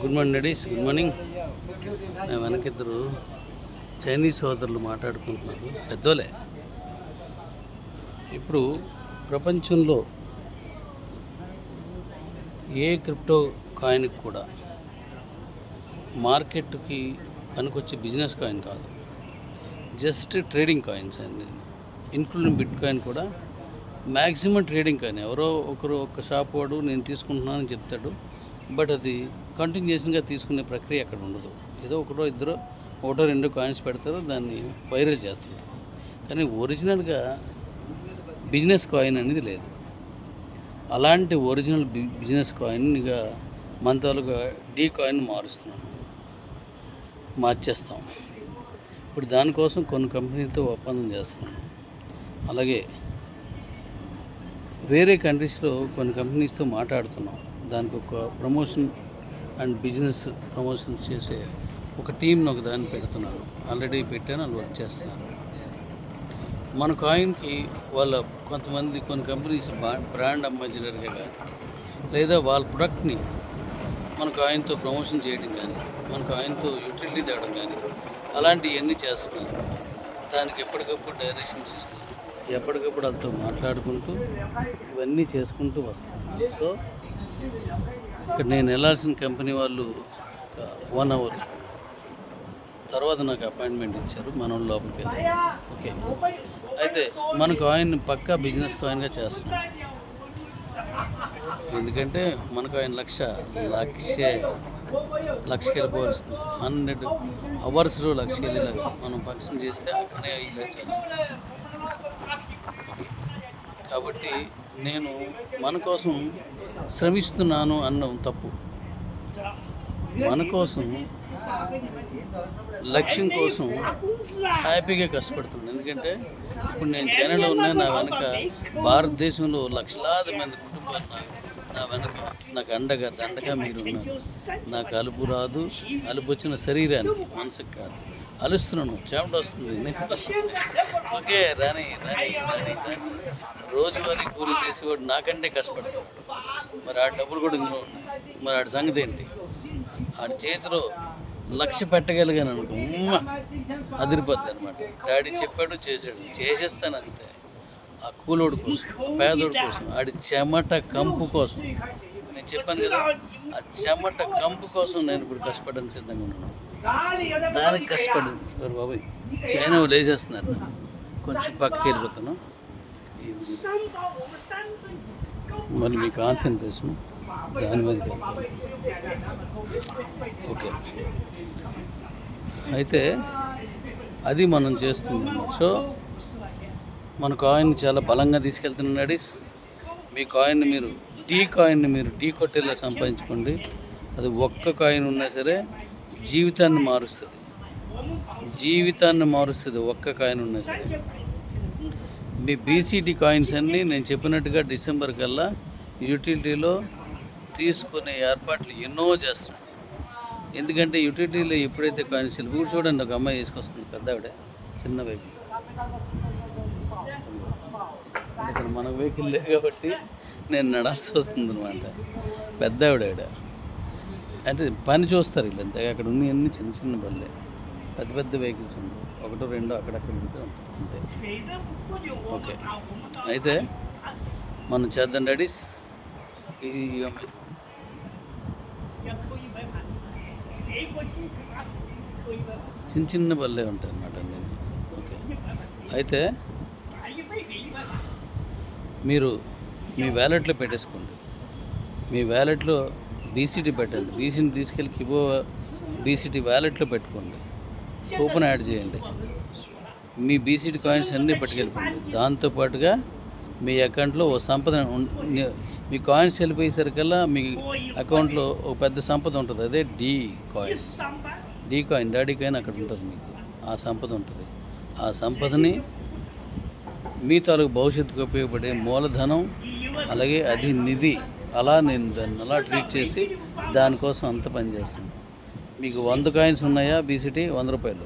Good morning ladies good morning నా వెనకిద్దరు Chinese సోదరులు మాట్లాడుకుంటున్నారు. పెద్దోలే. ఇప్పుడు ప్రపంచంలో ఏ క్రిప్టో కాయిన్కి కూడా మార్కెట్కి పనికొచ్చే బిజినెస్ కాయిన్ కాదు. జస్ట్ ట్రేడింగ్ కాయిన్స్ అండి. ఇన్క్లూడింగ్ బిట్ కాయిన్ కూడా మ్యాక్సిమం ట్రేడింగ్ కానీ ఎవరో ఒకరు ఒక షాప్ వాడు నేను తీసుకుంటున్నానని చెప్తాడు. బట్ అది కంటిన్యూషన్గా తీసుకునే ప్రక్రియ అక్కడ ఉండదు. ఏదో ఒకటో ఇద్దరు ఒకటో రెండో కాయిన్స్ పెడతారు దాన్ని వైరల్ చేస్తారు. కానీ ఒరిజినల్గా బిజినెస్ కాయిన్ అనేది లేదు. అలాంటి ఒరిజినల్ బిజినెస్ కాయిన్గా మన తాలూకా డీ కాయిన్ మారుస్తున్నాం. మార్చేస్తాం. ఇప్పుడు దానికోసం కొన్ని కంపెనీలతో ఒప్పందం చేస్తున్నాం. అలాగే వేరే కంట్రీస్లో కొన్ని కంపెనీస్తో మాట్లాడుతున్నాం. దానికి ఒక ప్రమోషన్ అండ్ బిజినెస్ ప్రమోషన్ చేసే ఒక టీంని ఒక దాన్ని పెడుతున్నాను ఆల్రెడీ పెట్టాను వాళ్ళు వర్క్ చేస్తున్నారు మన కాయిన్కి వాళ్ళ కొంతమంది కొన్ని కంపెనీస్ బ్రాండ్ అంబాసిడర్గా కానీ లేదా వాళ్ళ ప్రొడక్ట్ని మన కాయిన్తో ప్రమోషన్ చేయడం కానీ మన కాయిన్తో యూటిలిటీ తేవడం కానీ అలాంటివన్నీ చేస్తున్నారు. దానికి ఎప్పటికప్పుడు డైరెక్షన్స్ ఇస్తున్నారు. ఎప్పటికప్పుడు వాళ్ళతో మాట్లాడుకుంటూ ఇవన్నీ చేసుకుంటూ వస్తాను సో ఇక్కడ నేను వెళ్ళాల్సిన కంపెనీ వాళ్ళు ఒక వన్ అవర్ తర్వాత నాకు అపాయింట్మెంట్ ఇచ్చారు మనం లోపలికి వెళ్ళాలి. ఓకే అయితే మన కాయిన్ పక్కా బిజినెస్ కాయిన్గా చేస్తున్నాం ఎందుకంటే మనకు ఆయన లక్ష లక్ష లక్షకి వెళ్ళిపోవాల్సింది. హండ్రెడ్ అవర్స్లో లక్షకి వెళ్ళి మనం ఫంక్షన్ చేస్తే అక్కడే ఇలా చేస్తాం కాబట్టి నేను మన కోసం శ్రమిస్తున్నాను అన్నం తప్పు. మన కోసం లక్ష్యం కోసం హ్యాపీగా కష్టపడుతుంది ఎందుకంటే ఇప్పుడు నేను చైనాలో ఉన్నా నా వెనక భారతదేశంలో లక్షలాది మంది కుటుంబాలు నా- నా వెనక నాకు అండగా దండగా మీరు ఉన్నారు. నాకు అలుపు రాదు అలుపు వచ్చిన శరీరానికి మనసుకు కాదు. అలుస్తున్నాను చెమట వస్తుంది వస్తుంది. ఓకే రాని రాని రాని రాని. రోజువారీ కూలి చేసేవాడు నాకంటే కష్టపడతాడు. మరి ఆ డబ్బులు కూడా ఇందులో ఉన్నాయి. మరి ఆడి సంగతి ఏంటి? ఆడి చేతిలో లక్ష పెట్టగలిగాను అనుకో అదిరిపోద్ది అనమాట డాడీ చెప్పాడు చేశాడు. చేసేస్తాను అంతే ఆ కూలోడు కోసం పేదోడు పేదోడి కోసం ఆడి చెమట కంపు కోసం. నేను చెప్పాను కదా ఆ చెమట కంపు కోసం నేను ఇప్పుడు కష్టపడడానికి సిద్ధంగా ఉన్నాను. దానికి కష్టపడి. బాబాయ్ చైనా నన్ను. కొంచెం పక్కకి వెళ్ళిపోతాను మళ్ళీ మీ కాన్సన్ట్రేషన్ దాని వెళ్తాను ఓకే. అయితే అది మనం చేస్తుంది సో మన కాయిన్ చాలా బలంగా తీసుకెళ్తున్న డాడీస్ మీ కాయిన్ని మీరు టీ కాయిన్ని మీరు టీ కొట్టేలా సంపాదించుకోండి. అది ఒక్క కాయిన్ ఉన్నా సరే జీవితాన్ని మారుస్తుంది. జీవితాన్ని మారుస్తుంది. ఒక్క కాయిన్ ఉన్న సరే. మీ బీసీటీ కాయిన్స్ అన్నీ నేను చెప్పినట్టుగా డిసెంబర్ కల్లా యూటిలిటీలో తీసుకునే ఏర్పాట్లు ఎన్నో చేస్తున్నాను ఎందుకంటే యూటిలిటీలో ఎప్పుడైతే కాయిన్స్ ఇప్పుడు చూడండి ఒక అమ్మాయి తీసుకొస్తుంది పెద్ద ఆవిడ చిన్న వెహికల్ ఇక్కడ మన వెహికల్ లేదు కాబట్టి నేను నడాల్సి వస్తుంది అనమాట పెద్ద ఆవిడ ఆవిడ. అంటే పని చూస్తారు వీళ్ళంతా అక్కడ ఉన్న అన్ని చిన్న చిన్న బళ్ళే. పెద్ద పెద్ద వెహికల్స్ ఉండవు. ఒకటో రెండో అక్కడక్కడ ఉంటే అంతే. ఓకే. అయితే మనం చేద్దాం డాడీస్. ఇది చిన్న చిన్న బల్లే ఉంటాయి అన్నమాట నేను ఓకే. అయితే మీరు మీ వ్యాలెట్లో పెట్టేసుకోండి. మీ వ్యాలెట్లో బీసీటీ పెట్టండి. బీసీని తీసుకెళ్ళి కిబో బీసీటీ వ్యాలెట్లో పెట్టుకోండి. కూపన్ యాడ్ చేయండి. మీ బీసీటీ కాయిన్స్ అన్నీ పట్టుకెళ్ళిపోండి. దాంతోపాటుగా మీ అకౌంట్లో ఓ సంపద మీ కాయిన్స్ వెళ్ళిపోయేసరికల్లా మీ అకౌంట్లో ఒక పెద్ద సంపద ఉంటుంది. అదే D coin. D coin daddy coin అక్కడ ఉంటుంది మీకు. ఆ సంపద ఉంటుంది. ఆ సంపదని మీ తాలూకు భవిష్యత్తుకు ఉపయోగపడే మూలధనం అలాగే అది నిధి అలా నేను దాన్ని అలా ట్రీట్ చేసి దానికోసం అంత పని చేస్తాను మీకు వంద కాయిన్స్ ఉన్నాయా బీసీటీ వంద రూపాయలు.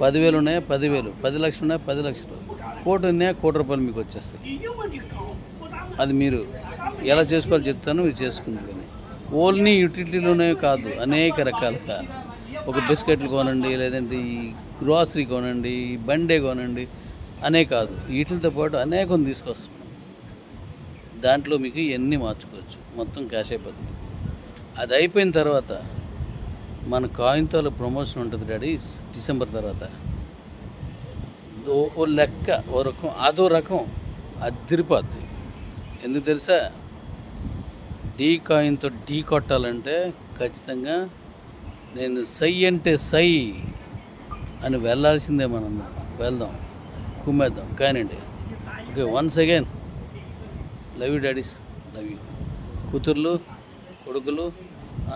పదివేలు ఉన్నాయా? పదివేలు. పది లక్షలు ఉన్నాయా? పది లక్షలు. కోటి ఉన్నాయా? కోటి రూపాయలు మీకు వచ్చేస్తాయి. అది మీరు ఎలా చేసుకోవాలో చెప్తాను మీరు చేసుకుంటుంది ఓన్లీ యూటిలిటీలోనే కాదు అనేక రకాలుగా. ఒక బిస్కెట్లు కొనండి లేదంటే ఈ గ్రాసరీ కొనండి బండే కొనండి అనే కాదు. వీటితో పాటు అనేకం తీసుకొస్తాం. దాంట్లో మీకు ఇవన్నీ మార్చుకోవచ్చు? మొత్తం క్యాష్ అయిపోతుంది అది అయిపోయిన తర్వాత మన కాయిన్తో ప్రమోషన్ ఉంటుంది డాడీ డిసెంబర్ తర్వాత. ఓ లెక్క ఓ రకం అదో రకం అదిరిపోద్ది. ఎందుకు తెలుసా? డీ కాయిన్తో ఢీ కొట్టాలంటే ఖచ్చితంగా నేను సై అంటే సై అని వెళ్ళాల్సిందే మనం వెళ్దాం కుమ్మేద్దాం కానివ్వండి. Okay once again love you daddies love you. కూతుర్లు కొడుకులు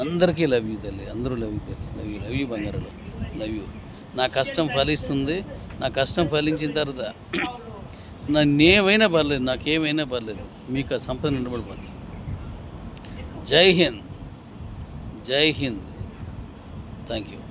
అందరికీ లవ్ యూ తల్లి అందరూ లవ్ యూ తల్లి లవ్ యూ లవ్ యూ బంగారులు లవ్ యూ. నా కష్టం ఫలిస్తుంది నా కష్టం ఫలించిన తర్వాత నన్నేమైనా పర్లేదు నాకేమైనా పర్లేదు మీకు ఆ సంపద నిలబడిపోతుంది జై హింద్ జై హింద్. Thank you.